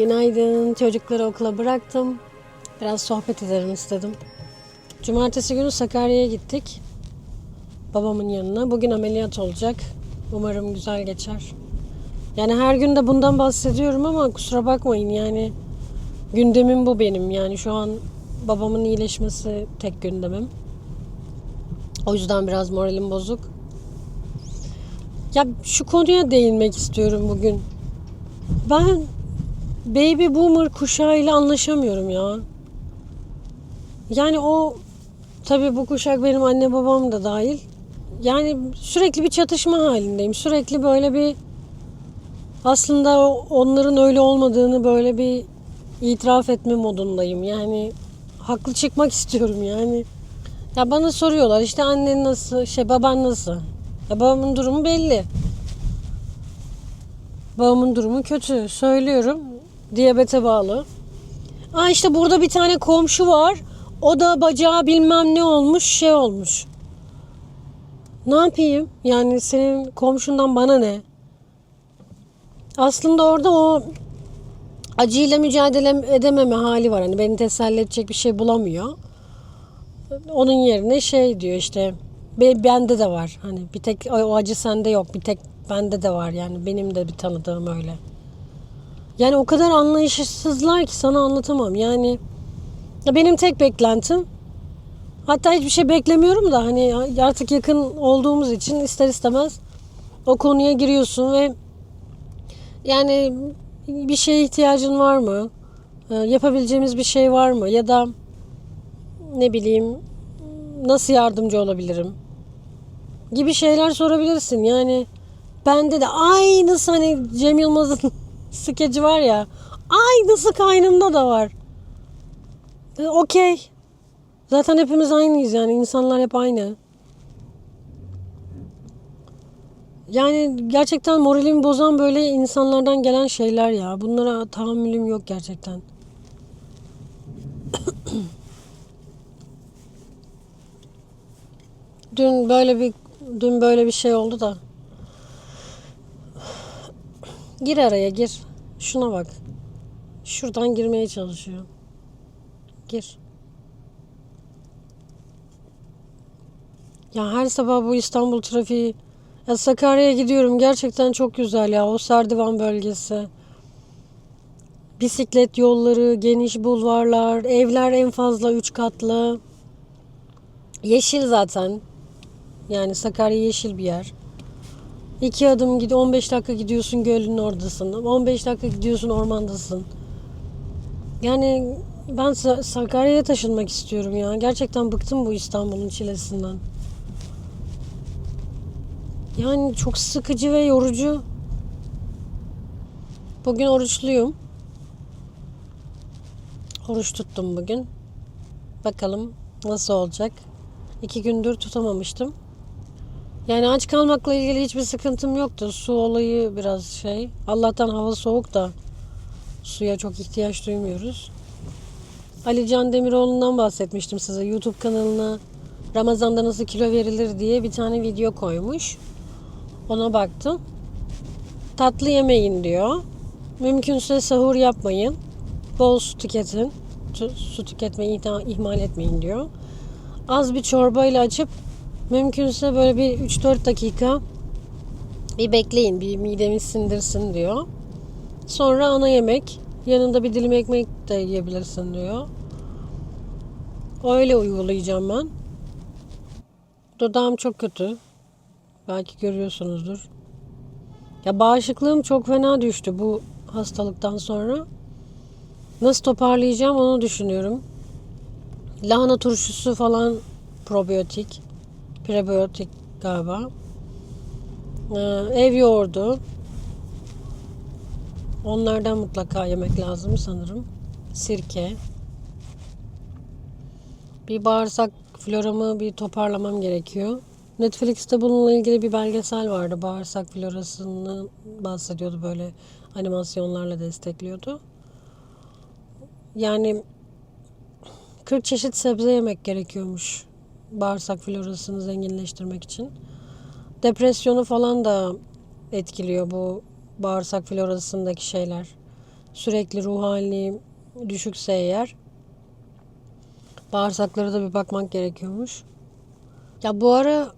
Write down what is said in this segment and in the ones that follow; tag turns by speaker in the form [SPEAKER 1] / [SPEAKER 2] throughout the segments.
[SPEAKER 1] Günaydın. Çocukları okula bıraktım. Biraz sohbet edelim istedim. Cumartesi günü Sakarya'ya gittik. Babamın yanına. Bugün ameliyat olacak. Umarım güzel geçer. Yani her gün de bundan bahsediyorum ama kusura bakmayın yani gündemim bu benim. Yani şu an babamın iyileşmesi tek gündemim. O yüzden biraz moralim bozuk. Ya şu konuya değinmek istiyorum bugün. Ben baby boomer kuşağıyla anlaşamıyorum ya. Yani o tabii bu kuşak benim anne babam da dahil. Yani sürekli bir çatışma halindeyim. Sürekli böyle bir aslında onların öyle olmadığını böyle bir itiraf etme modundayım. Yani haklı çıkmak istiyorum yani. Ya bana soruyorlar işte annen nasıl, şey baban nasıl? Ya babamın durumu belli. Babamın durumu kötü. Söylüyorum. Diyabete bağlı. Aa işte burada bir tane komşu var. O da bacağı bilmem ne olmuş, şey olmuş. Ne yapayım? Yani senin komşundan bana ne? Aslında orada o acıyla mücadele edememe hali var. Hani beni teselli edecek bir şey bulamıyor. Onun yerine şey diyor işte "Be- bende de var. Hani bir tek o acı sende yok. Bir tek bende de var yani. Benim de bir tanıdığım öyle. Yani o kadar anlayışsızlar ki sana anlatamam. Yani ya benim tek beklentim hatta hiçbir şey beklemiyorum da hani artık yakın olduğumuz için ister istemez o konuya giriyorsun ve yani bir şeye ihtiyacın var mı? Ee, Yapabileceğimiz bir şey var mı? Ya da ne bileyim nasıl yardımcı olabilirim? Gibi şeyler sorabilirsin. Yani bende de aynısı hani Cem Yılmaz'ın skeci var ya aynısı kaynımda da var. E, Okey. Zaten hepimiz aynıyız yani. insanlar hep aynı. Yani gerçekten moralimi bozan böyle insanlardan gelen şeyler ya. Bunlara tahammülüm yok gerçekten. Dün böyle bir dün böyle bir şey oldu da. Gir araya gir. Şuna bak. Şuradan girmeye çalışıyor. Gir. Ya her sabah bu İstanbul trafiği. Ya Sakarya'ya gidiyorum. Gerçekten çok güzel ya. O Serdivan bölgesi. Bisiklet yolları, geniş bulvarlar, evler en fazla 3 katlı. Yeşil zaten. Yani Sakarya yeşil bir yer. İki adım gidiyor 15 dakika gidiyorsun gölün oradasın. 15 dakika gidiyorsun ormandasın. Yani ben Sa- Sakarya'ya taşınmak istiyorum ya. Gerçekten bıktım bu İstanbul'un çilesinden. Yani çok sıkıcı ve yorucu. Bugün oruçluyum. Oruç tuttum bugün. Bakalım nasıl olacak. İki gündür tutamamıştım. Yani aç kalmakla ilgili hiçbir sıkıntım yoktu. Su olayı biraz şey. Allah'tan hava soğuk da suya çok ihtiyaç duymuyoruz. Ali Can Demiroğlu'ndan bahsetmiştim size. YouTube kanalına Ramazan'da nasıl kilo verilir diye bir tane video koymuş. Ona baktım. Tatlı yemeyin diyor. Mümkünse sahur yapmayın. Bol su tüketin. Su tüketmeyi ihmal etmeyin diyor. Az bir çorbayla açıp mümkünse böyle bir 3-4 dakika bir bekleyin. Bir midemiz sindirsin diyor. Sonra ana yemek. Yanında bir dilim ekmek de yiyebilirsin diyor. Öyle uygulayacağım ben. Dudağım çok kötü. Belki görüyorsunuzdur. Ya bağışıklığım çok fena düştü bu hastalıktan sonra. Nasıl toparlayacağım onu düşünüyorum. Lahana turşusu falan probiyotik, prebiyotik galiba. Ee, ev yoğurdu. Onlardan mutlaka yemek lazım sanırım. Sirke. Bir bağırsak floramı bir toparlamam gerekiyor. Netflix'te bununla ilgili bir belgesel vardı. Bağırsak florasını bahsediyordu böyle animasyonlarla destekliyordu. Yani 40 çeşit sebze yemek gerekiyormuş bağırsak florasını zenginleştirmek için. Depresyonu falan da etkiliyor bu bağırsak florasındaki şeyler. Sürekli ruh hali düşükse eğer bağırsaklara da bir bakmak gerekiyormuş. Ya bu ara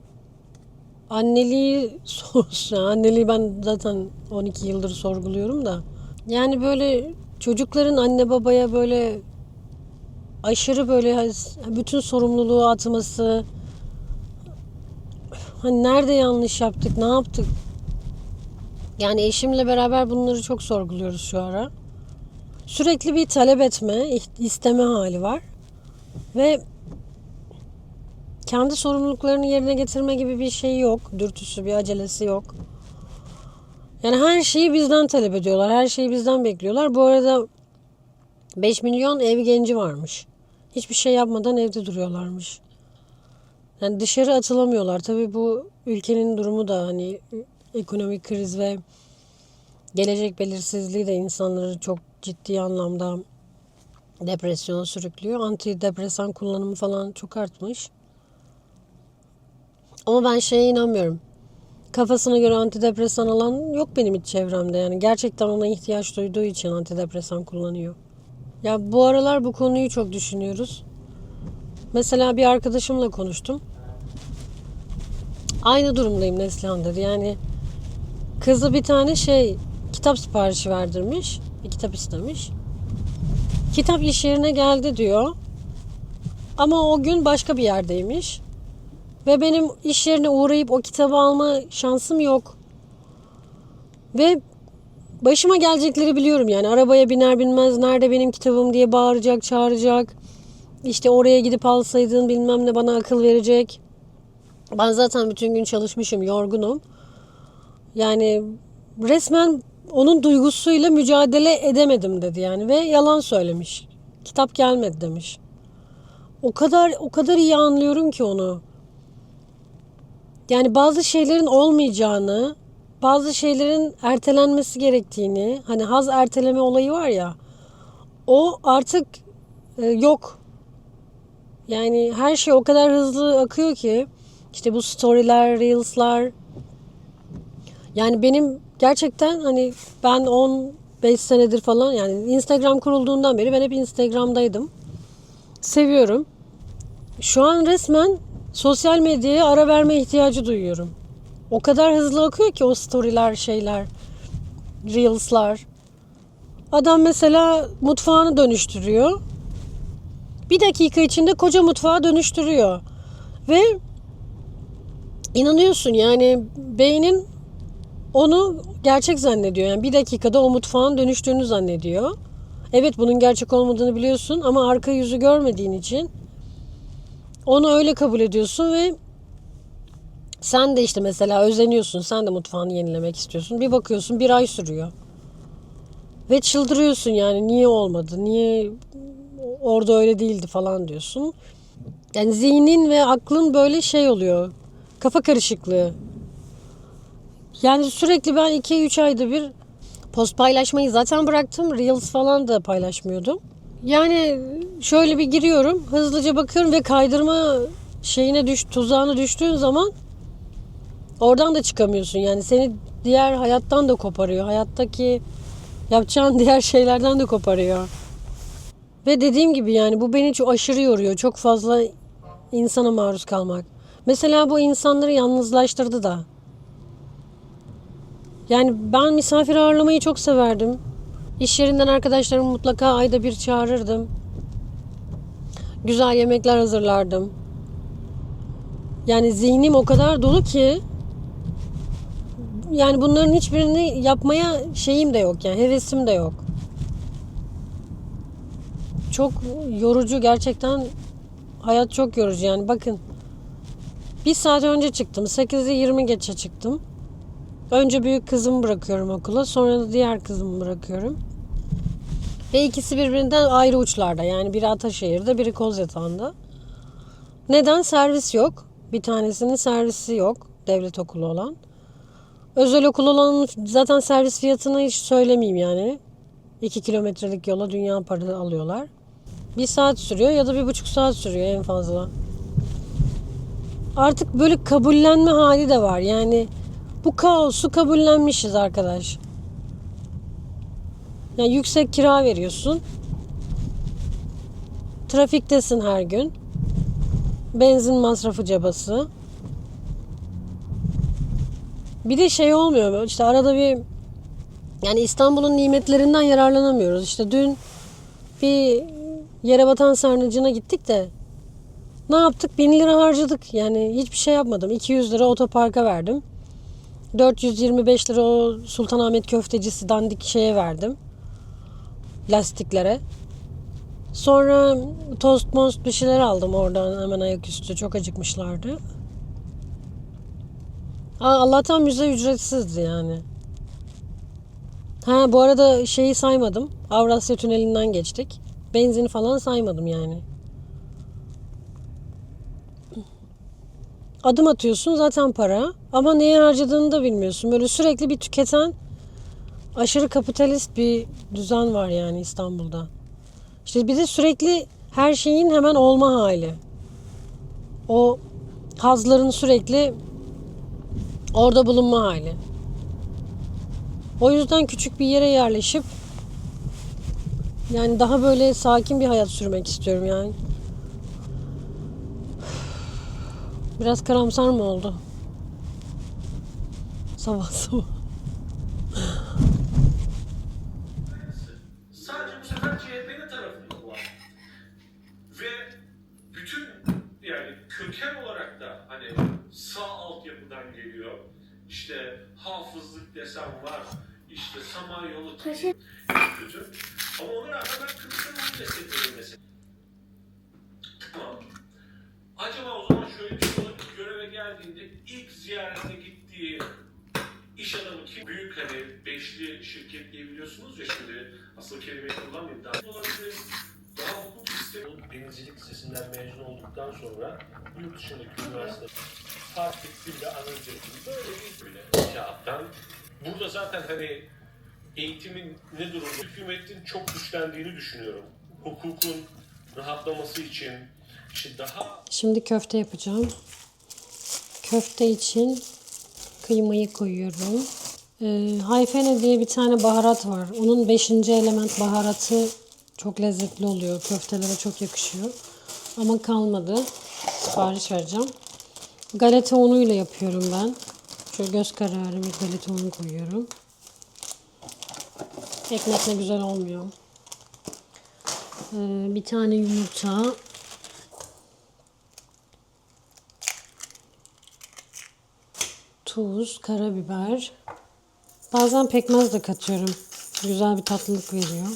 [SPEAKER 1] anneliği sorsun. Anneliği ben zaten 12 yıldır sorguluyorum da. Yani böyle çocukların anne babaya böyle aşırı böyle bütün sorumluluğu atması. Hani nerede yanlış yaptık, ne yaptık? Yani eşimle beraber bunları çok sorguluyoruz şu ara. Sürekli bir talep etme, isteme hali var. Ve kendi sorumluluklarını yerine getirme gibi bir şey yok. Dürtüsü, bir acelesi yok. Yani her şeyi bizden talep ediyorlar. Her şeyi bizden bekliyorlar. Bu arada 5 milyon ev genci varmış. Hiçbir şey yapmadan evde duruyorlarmış. Yani dışarı atılamıyorlar. Tabii bu ülkenin durumu da hani ekonomik kriz ve gelecek belirsizliği de insanları çok ciddi anlamda depresyona sürüklüyor. Antidepresan kullanımı falan çok artmış. Ama ben şeye inanmıyorum. Kafasına göre antidepresan alan yok benim hiç çevremde. Yani gerçekten ona ihtiyaç duyduğu için antidepresan kullanıyor. Ya bu aralar bu konuyu çok düşünüyoruz. Mesela bir arkadaşımla konuştum. Aynı durumdayım Neslihan dedi. Yani kızı bir tane şey kitap siparişi verdirmiş. Bir kitap istemiş. Kitap iş yerine geldi diyor. Ama o gün başka bir yerdeymiş. Ve benim iş yerine uğrayıp o kitabı alma şansım yok. Ve başıma gelecekleri biliyorum yani. Arabaya biner binmez nerede benim kitabım diye bağıracak, çağıracak. İşte oraya gidip alsaydın bilmem ne bana akıl verecek. Ben zaten bütün gün çalışmışım, yorgunum. Yani resmen onun duygusuyla mücadele edemedim dedi yani ve yalan söylemiş. Kitap gelmedi demiş. O kadar o kadar iyi anlıyorum ki onu. Yani bazı şeylerin olmayacağını, bazı şeylerin ertelenmesi gerektiğini, hani haz erteleme olayı var ya. O artık e, yok. Yani her şey o kadar hızlı akıyor ki işte bu storyler, reels'lar yani benim gerçekten hani ben 15 senedir falan yani Instagram kurulduğundan beri ben hep Instagram'daydım. Seviyorum. Şu an resmen sosyal medyaya ara verme ihtiyacı duyuyorum. O kadar hızlı akıyor ki o storyler, şeyler, reels'lar. Adam mesela mutfağını dönüştürüyor. Bir dakika içinde koca mutfağı dönüştürüyor. Ve inanıyorsun yani beynin onu gerçek zannediyor. Yani bir dakikada o mutfağın dönüştüğünü zannediyor. Evet bunun gerçek olmadığını biliyorsun ama arka yüzü görmediğin için onu öyle kabul ediyorsun ve sen de işte mesela özeniyorsun. Sen de mutfağını yenilemek istiyorsun. Bir bakıyorsun bir ay sürüyor. Ve çıldırıyorsun yani niye olmadı? Niye orada öyle değildi falan diyorsun. Yani zihnin ve aklın böyle şey oluyor. Kafa karışıklığı. Yani sürekli ben 2-3 ayda bir post paylaşmayı zaten bıraktım. Reels falan da paylaşmıyordum. Yani şöyle bir giriyorum, hızlıca bakıyorum ve kaydırma şeyine düş, tuzağına düştüğün zaman oradan da çıkamıyorsun. Yani seni diğer hayattan da koparıyor. Hayattaki yapacağın diğer şeylerden de koparıyor. Ve dediğim gibi yani bu beni çok aşırı yoruyor. Çok fazla insana maruz kalmak. Mesela bu insanları yalnızlaştırdı da. Yani ben misafir ağırlamayı çok severdim. İş yerinden arkadaşlarımı mutlaka ayda bir çağırırdım. Güzel yemekler hazırlardım. Yani zihnim o kadar dolu ki yani bunların hiçbirini yapmaya şeyim de yok yani hevesim de yok. Çok yorucu gerçekten hayat çok yorucu yani bakın bir saat önce çıktım 8'i 20 geçe çıktım. Önce büyük kızımı bırakıyorum okula. Sonra da diğer kızımı bırakıyorum. Ve ikisi birbirinden ayrı uçlarda. Yani biri Ataşehir'de, biri Kozyatağı'nda. Neden? Servis yok. Bir tanesinin servisi yok. Devlet okulu olan. Özel okul olanın zaten servis fiyatını hiç söylemeyeyim yani. 2 kilometrelik yola dünya para alıyorlar. Bir saat sürüyor ya da bir buçuk saat sürüyor en fazla. Artık böyle kabullenme hali de var. Yani bu kaosu kabullenmişiz arkadaş. Yani yüksek kira veriyorsun. Trafiktesin her gün. Benzin masrafı cabası. Bir de şey olmuyor. işte arada bir yani İstanbul'un nimetlerinden yararlanamıyoruz. İşte dün bir yere batan sarnıcına gittik de ne yaptık? 1000 lira harcadık. Yani hiçbir şey yapmadım. 200 lira otoparka verdim. 425 lira o Sultanahmet köftecisi dandik şeye verdim. Lastiklere. Sonra tost most bir şeyler aldım oradan hemen ayaküstü. Çok acıkmışlardı. Aa, Allah'tan müze ücretsizdi yani. Ha bu arada şeyi saymadım. Avrasya Tüneli'nden geçtik. Benzin falan saymadım yani. Adım atıyorsun zaten para. Ama neye harcadığını da bilmiyorsun. Böyle sürekli bir tüketen aşırı kapitalist bir düzen var yani İstanbul'da. İşte bir de sürekli her şeyin hemen olma hali. O hazların sürekli orada bulunma hali. O yüzden küçük bir yere yerleşip yani daha böyle sakin bir hayat sürmek istiyorum yani. Biraz karamsar mı oldu? Sabah sabah.
[SPEAKER 2] Ve bütün yani köken İşte hafızlık desem var. İşte Samanyolu kötü. Ama ona rağmen ben Kılıçdaroğlu destekliyorum mesela. Tamam. Acaba o zaman şöyle bir şey olabilir. Göreve geldiğinde ilk ziyarete gittiği iş adamı kim? Büyük hani beşli şirket diye biliyorsunuz ya şimdi asıl kelimeyi kullanmayayım. Daha olabilir. Denizcilik Lisesi'nden mezun olduktan sonra yurt dışındaki üniversite fark ettiğimde analiz böyle bir böyle kağıttan. Burada zaten hani eğitimin ne durumda? Hükümetin çok güçlendiğini düşünüyorum. Hukukun rahatlaması için işte daha
[SPEAKER 1] Şimdi köfte yapacağım. Köfte için kıymayı koyuyorum. Ee, Hayfene diye bir tane baharat var. Onun 5. element baharatı çok lezzetli oluyor. Köftelere çok yakışıyor. Ama kalmadı. Sipariş vereceğim. Galeta unuyla yapıyorum ben. Şöyle göz kararı bir galeta unu koyuyorum. Ekmekle güzel olmuyor. Ee, bir tane yumurta. tuz, karabiber. Bazen pekmez de katıyorum. Güzel bir tatlılık veriyor.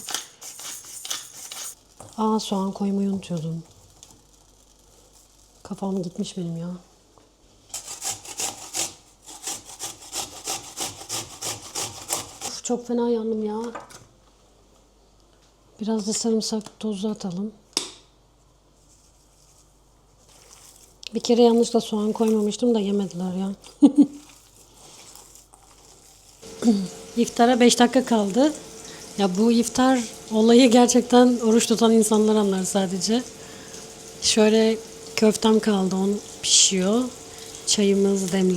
[SPEAKER 1] Aa soğan koymayı unutuyordum. Kafam gitmiş benim ya. Uf, çok fena yandım ya. Biraz da sarımsak tozu atalım. Bir kere yanlışla soğan koymamıştım da yemediler ya. İftara 5 dakika kaldı. Ya bu iftar olayı gerçekten oruç tutan insanlar anlar sadece. Şöyle köftem kaldı, onu pişiyor. Çayımız demleniyor.